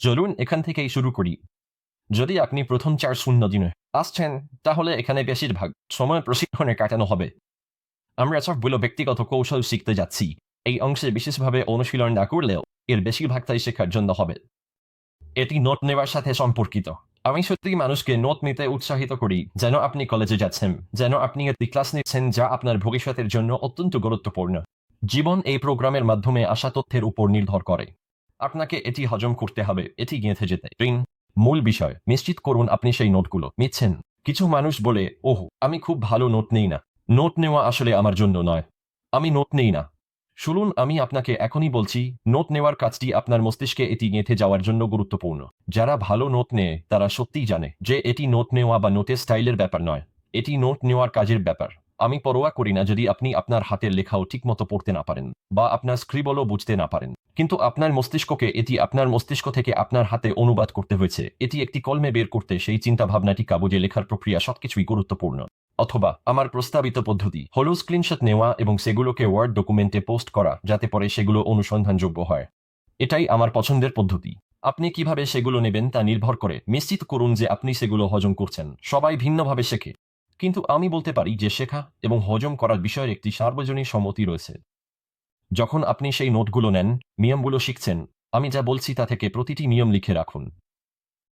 চলুন এখান থেকেই শুরু করি। যদি আপনি প্রথম চার শূন্য দিনে আসছেন, তাহলে এখানে বেশিরভাগ সময় প্রশিক্ষণে কাটানো হবে। আমরা সবগুলো ব্যক্তিগত কৌশল শিখতে যাচ্ছি। এই অংশে বিশেষভাবে অনুশীলন না করলেও এর বেশিরভাগটাই শেখার জন্য হবে। এটি নোট নেওয়ার সাথে সম্পর্কিত। আমি সত্যি মানুষকে নোট নিতে উৎসাহিত করি, যেন আপনি কলেজে যাচ্ছেন, যেন আপনি একটি ক্লাস নিচ্ছেন যা আপনার ভবিষ্যতের জন্য অত্যন্ত গুরুত্বপূর্ণ। জীবন এই প্রোগ্রামের মাধ্যমে আসা তথ্যের উপর নির্ভর করে। আপনাকে এটি হজম করতে হবে, এটি গেঁথে যেতে। তিন মূল বিষয়, নিশ্চিত করুন আপনি সেই নোটগুলো। নিচ্ছেন। কিছু মানুষ বলে, ওহ, আমি খুব ভালো নোট নেই না। নোট নেওয়া আসলে আমার জন্য নয়। আমি নোট নেই না। শুনুন, আমি আপনাকে এখনই বলছি, নোট নেওয়ার কাজটি আপনার মস্তিষ্কে এটি গেঁথে যাওয়ার জন্য গুরুত্বপূর্ণ। যারা ভালো নোট নেয়, তারা সত্যিই জানে যে এটি নোট নেওয়া বা নোটের স্টাইলের ব্যাপার নয়। এটি নোট নেওয়ার কাজের ব্যাপার। আমি পরোয়া করি না যদি আপনি আপনার হাতের লেখাও ঠিকমতো পড়তে না পারেন, বা আপনার স্ক্রিবলও বুঝতে না পারেন। কিন্তু আপনার মস্তিষ্ককে এটি আপনার মস্তিষ্ক থেকে আপনার হাতে অনুবাদ করতে হয়েছে। এটি একটি কলমে বের করতে সেই চিন্তা ভাবনাটি কাগজে লেখার প্রক্রিয়া সবকিছুই গুরুত্বপূর্ণ। অথবা, আমার প্রস্তাবিত পদ্ধতি, হলো স্ক্রিনশট নেওয়া এবং সেগুলোকে ওয়ার্ড ডকুমেন্টে পোস্ট করা, যাতে পরে সেগুলো অনুসন্ধানযোগ্য হয়। এটাই আমার পছন্দের পদ্ধতি। আপনি কীভাবে সেগুলো নেবেন তা নির্ভর করে। নিশ্চিত করুন যে আপনি সেগুলো হজম করছেন। সবাই ভিন্নভাবে শেখে। কিন্তু আমি বলতে পারি যে শেখা এবং হজম করার বিষয়ের একটি সার্বজনীন সম্মতি রয়েছে। যখন আপনি সেই নোটগুলো নেন, নিয়মগুলো শিখছেন, আমি যা বলছি তা থেকে প্রতিটি নিয়ম লিখে রাখুন।